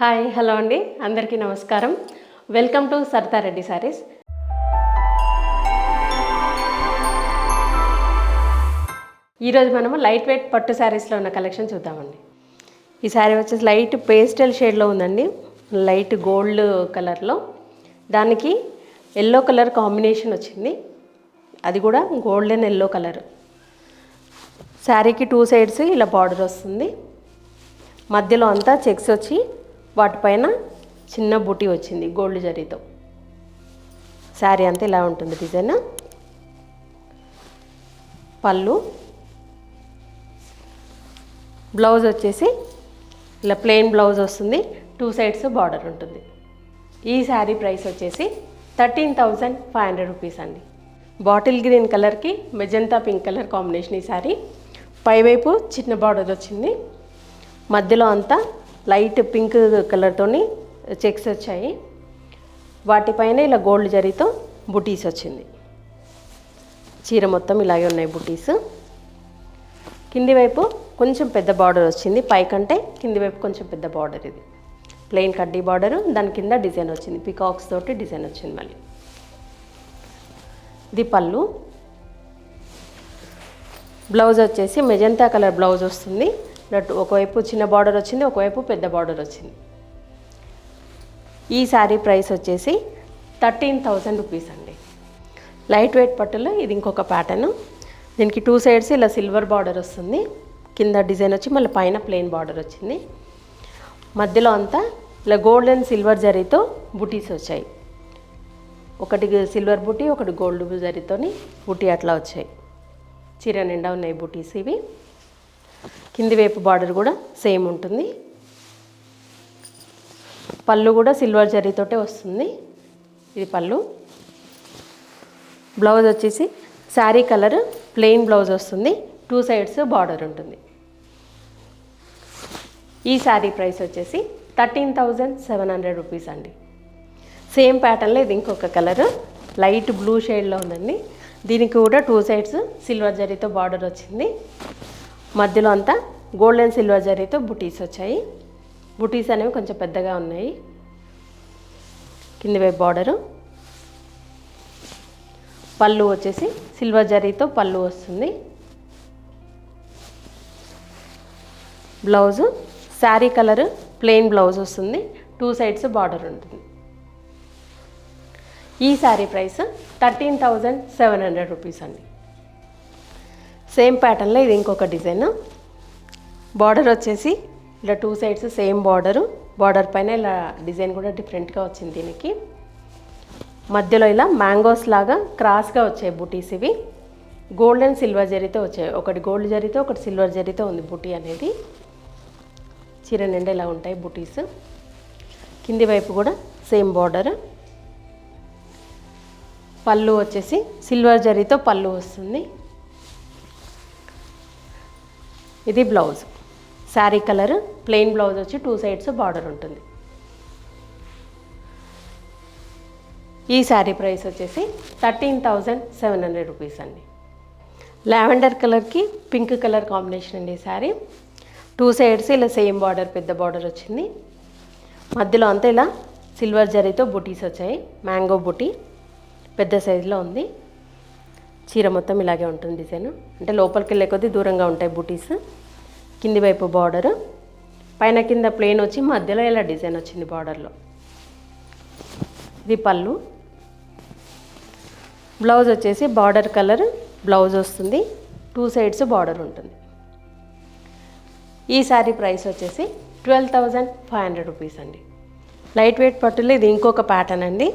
Hi hello అండి. అందరికీ నమస్కారం. Welcome to Sarthareddy Sarees. ఈరోజు మనము లైట్ వెయిట్ పట్టు శారీస్లో ఉన్న కలెక్షన్ చూద్దామండి. ఈ శారీ వచ్చేసి లైట్ పేస్టల్ షేడ్లో ఉందండి. లైట్ గోల్డ్ కలర్లో. దానికి ఎల్లో కలర్ కాంబినేషన్ వచ్చింది. అది కూడా గోల్డెన్ ఎల్లో కలర్. శారీకి టూ సైడ్స్ ఇలా బార్డర్ వస్తుంది. మధ్యలో అంతా చెక్స్ వచ్చి వాటిపైన చిన్న బుటీ వచ్చింది గోల్డ్ జరీతో. శారీ అంతా ఇలా ఉంటుంది డిజైన్. పళ్ళు. బ్లౌజ్ వచ్చేసి ఇలా ప్లెయిన్ బ్లౌజ్ వస్తుంది టూ సైడ్స్ బార్డర్ ఉంటుంది. ఈ శారీ ప్రైస్ వచ్చేసి thirteen thousand five hundred rupees అండి. బాటిల్ గ్రీన్ కలర్కి మెజంతా పింక్ కలర్ కాంబినేషన్ ఈ శారీ. పైవైపు చిన్న బార్డర్ వచ్చింది. మధ్యలో అంతా లైట్ పింక్ కలర్తోని చెక్స్ వచ్చాయి. వాటిపైన ఇలా గోల్డ్ జరీతో బుటీస్ వచ్చింది. చీర మొత్తం ఇలాగే ఉన్నాయి బుటీస్. కింది వైపు కొంచెం పెద్ద బార్డర్ వచ్చింది. పైకంటే కింది వైపు కొంచెం పెద్ద బార్డర్ ఇది. ప్లెయిన్ కడ్డీ బార్డర్ దాని కింద డిజైన్ వచ్చింది. పికాక్స్ తోటి డిజైన్ వచ్చింది మళ్ళీ. ఇది పళ్ళు. బ్లౌజ్ వచ్చేసి మెజంతా కలర్ బ్లౌజ్ వస్తుంది. నట్టు ఒకవైపు చిన్న బార్డర్ వచ్చింది ఒకవైపు పెద్ద బార్డర్ వచ్చింది. ఈ శారీ ప్రైస్ వచ్చేసి థర్టీన్ థౌజండ్ రూపీస్ అండి. లైట్ వెయిట్ పట్టులో ఇది ఇంకొక ప్యాటర్న్. దీనికి టూ సైడ్స్ ఇలా సిల్వర్ బార్డర్ వస్తుంది. కింద డిజైన్ వచ్చి మళ్ళీ పైన ప్లెయిన్ బార్డర్ వచ్చింది. మధ్యలో అంతా ఇలా గోల్డ్ అండ్ సిల్వర్ జరీతో బుటీస్ వచ్చాయి. ఒకటి సిల్వర్ బుటీ ఒకటి గోల్డ్ జరీతోని బుటీ అట్లా వచ్చాయి. చీర నిండా ఉన్నాయి బుటీస్ ఇవి. కింది వైపు బార్డర్ కూడా సేమ్ ఉంటుంది. పళ్ళు కూడా సిల్వర్ జరీతోటే వస్తుంది. ఇది పళ్ళు. బ్లౌజ్ వచ్చేసి శారీ కలర్ ప్లెయిన్ బ్లౌజ్ వస్తుంది. టూ సైడ్స్ బార్డర్ ఉంటుంది. ఈ శారీ ప్రైస్ వచ్చేసి thirteen thousand seven hundred rupees అండి. సేమ్ ప్యాటర్న్లో ఇది ఇంకొక కలర్. లైట్ బ్లూ షేడ్లో ఉందండి. దీనికి కూడా టూ సైడ్స్ సిల్వర్ జరీతో బార్డర్ వచ్చింది. మధ్యలో అంతా గోల్డెన్ సిల్వర్ జరీతో బుటీస్ వచ్చాయి. బుటీస్ అనేవి కొంచెం పెద్దగా ఉన్నాయి. కింది వైపు బార్డరు పళ్ళు వచ్చేసి సిల్వర్ జరీతో పళ్ళు వస్తుంది. Blouse sari colour plain blouse వస్తుంది. టూ సైడ్స్ బార్డర్ ఉంటుంది. ఈ sari price thirteen thousand seven hundred rupees అండి. సేమ్ ప్యాటర్న్లో ఇది ఇంకొక డిజైన్. బార్డర్ వచ్చేసి ఇలా two sides same border. Border పైన ఇలా డిజైన్ కూడా డిఫరెంట్గా వచ్చింది దీనికి. మధ్యలో ఇలా మ్యాంగోస్ లాగా క్రాస్గా వచ్చాయి బుటీస్ ఇవి. గోల్డ్ అండ్ సిల్వర్ జరీతో వచ్చాయి. ఒకటి గోల్డ్ జరీతో ఒకటి సిల్వర్ జరీతో ఉంది బుటీ అనేది. చీర నిండా ఇలా ఉంటాయి బుటీస్. కింది వైపు కూడా సేమ్ బార్డర్. పళ్ళు వచ్చేసి సిల్వర్ జరీతో పళ్ళు వస్తుంది. ఇది blouse. Sari colour plain blouse వచ్చి టూ సైడ్స్ బార్డర్ ఉంటుంది. ఈ శారీ ప్రైస్ వచ్చేసి thirteen thousand seven hundred rupees అండి. లావెండర్ కలర్కి పింక్ కలర్ కాంబినేషన్ అండి ఈ శారీ. టూ సైడ్స్ ఇలా సేమ్ బార్డర్ పెద్ద బార్డర్ వచ్చింది. మధ్యలో అంతా ఇలా సిల్వర్ జరీతో బుటీస్ వచ్చాయి. మ్యాంగో బుటీ పెద్ద సైజులో ఉంది. చీర మొత్తం ఇలాగే ఉంటుంది డిజైన్. అంటే లోపలికి వెళ్ళే కొద్దీ దూరంగా ఉంటాయి బుటీస్. కింది వైపు బార్డర్ పైన కింద ప్లేన్ వచ్చి మధ్యలో ఇలా డిజైన్ వచ్చింది బార్డర్లో ఇది పళ్ళు. బ్లౌజ్ వచ్చేసి బార్డర్ కలర్ బ్లౌజ్ వస్తుంది. టూ సైడ్స్ బార్డర్ ఉంటుంది. ఈ శారీ ప్రైస్ వచ్చేసి twelve thousand five hundred rupees అండి. లైట్ వెయిట్ పట్టులో ఇది ఇంకొక ప్యాటర్న్ అండి.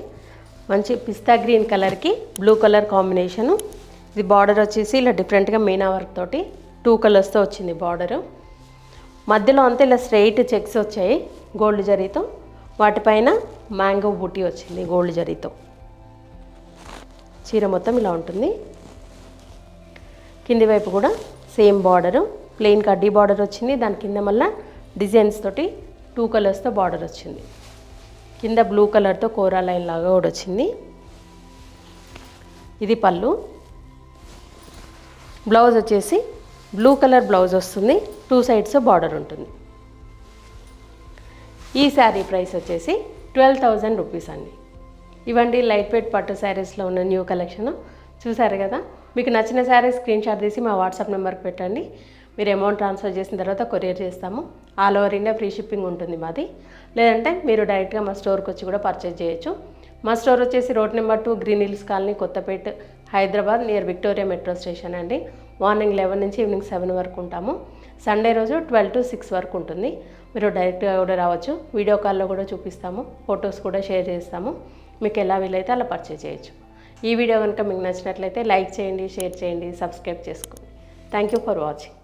మంచి పిస్తా గ్రీన్ కలర్కి బ్లూ కలర్ కాంబినేషను ఇది బార్డర్ వచ్చేసి ఇలా డిఫరెంట్గా మీనా వర్క్ తోటి టూ కలర్స్తో వచ్చింది బార్డరు. మధ్యలో అంతా ఇలా స్ట్రైట్ చెక్స్ వచ్చాయి గోల్డ్ జరీతో. వాటిపైన మ్యాంగో బూటీ వచ్చింది గోల్డ్ జరీతో. చీర మొత్తం ఇలా ఉంటుంది. కింది వైపు కూడా సేమ్ బార్డరు. ప్లెయిన్ కడ్డీ బార్డర్ వచ్చింది. దాని కింద మళ్ళీ డిజైన్స్ తోటి టూ కలర్స్తో బార్డర్ వచ్చింది. కింద బ్లూ కలర్తో కోరా లైన్ లాగా కూడా వచ్చింది. ఇది పళ్ళు. బ్లౌజ్ వచ్చేసి బ్లూ కలర్ బ్లౌజ్ వస్తుంది. టూ సైడ్స్ బార్డర్ ఉంటుంది. ఈ శారీ ప్రైస్ వచ్చేసి ట్వెల్వ్ థౌజండ్ రూపీస్ అండి. ఇవండి లైట్ వెయిట్ పట్టు శారీస్లో ఉన్న న్యూ కలెక్షన్. చూసారు కదా? మీకు నచ్చిన శారీ స్క్రీన్ షాట్ తీసి మా వాట్సాప్ నెంబర్కి పెట్టండి. మీరు అమౌంట్ ట్రాన్స్ఫర్ చేసిన తర్వాత కొరియర్ చేస్తాము. All over India free shipping ఉంటుంది మాది. లేదంటే మీరు డైరెక్ట్గా మా స్టోర్కి వచ్చి కూడా పర్చేజ్ చేయొచ్చు. మా స్టోర్ వచ్చేసి road number two green hills colony Kothapet Hyderabad near Victoria metro station అండి. మార్నింగ్ లెవెన్ నుంచి ఈవినింగ్ సెవెన్ వరకు ఉంటాము. సండే రోజు ట్వెల్వ్ టు సిక్స్ వరకు ఉంటుంది. మీరు డైరెక్ట్గా కూడా రావచ్చు. వీడియో కాల్లో కూడా చూపిస్తాము. ఫొటోస్ కూడా షేర్ చేస్తాము. మీకు ఎలా వీలైతే అలా పర్చేజ్ చేయొచ్చు. ఈ వీడియో కనుక మీకు నచ్చినట్లయితే లైక్ చేయండి షేర్ చేయండి సబ్స్క్రైబ్ చేసుకోండి. Thank you for watching